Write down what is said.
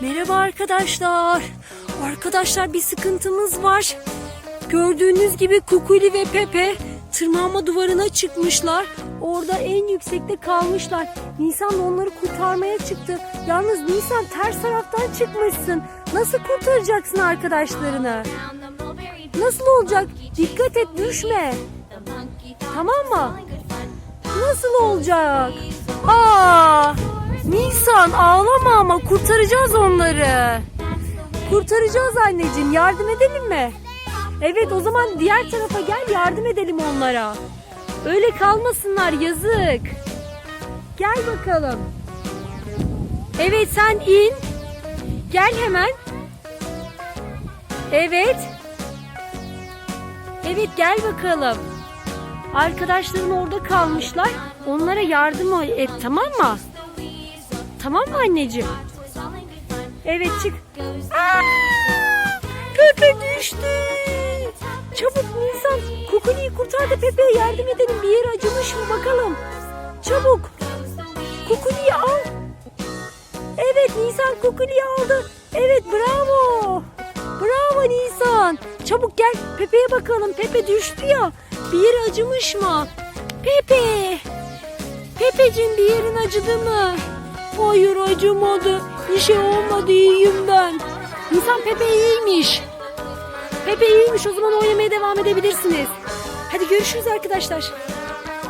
Merhaba arkadaşlar. Arkadaşlar bir sıkıntımız var. Gördüğünüz gibi Kukuli ve Pepe tırmanma duvarına çıkmışlar. Orada en yüksekte kalmışlar. Nisan da onları kurtarmaya çıktı. Yalnız Nisan ters taraftan çıkmışsın. Nasıl kurtaracaksın arkadaşlarını? Nasıl olacak? Dikkat et düşme. Tamam mı? Nasıl olacak? Aa! Kurtaracağız onları. Kurtaracağız anneciğim. Yardım edelim mi? Evet o zaman diğer tarafa gel yardım edelim onlara. Öyle kalmasınlar yazık. Gel bakalım. Evet sen in. Gel hemen. Evet. Evet gel bakalım. Arkadaşların orada kalmışlar. Onlara yardım et tamam mı? Tamam mı anneciğim? Evet çık. Aa, Pepe düştü. Çabuk Nisan Kukuli'yi kurtar da Pepe'ye yardım edelim. Bir yeri acımış mı bakalım. Çabuk. Kukuli'yi al. Evet Nisan Kukuli'yi aldı. Evet bravo. Bravo Nisan. Çabuk gel Pepe'ye bakalım. Pepe düştü ya. Bir yeri acımış mı? Pepe. Pepeciğim bir yerin acıdı mı? Hayır acımadı. Bir şey olmadı iyiyim ben. Nisan Pepe iyiymiş. Pepe iyiymiş o zaman oynamaya devam edebilirsiniz. Hadi görüşürüz arkadaşlar.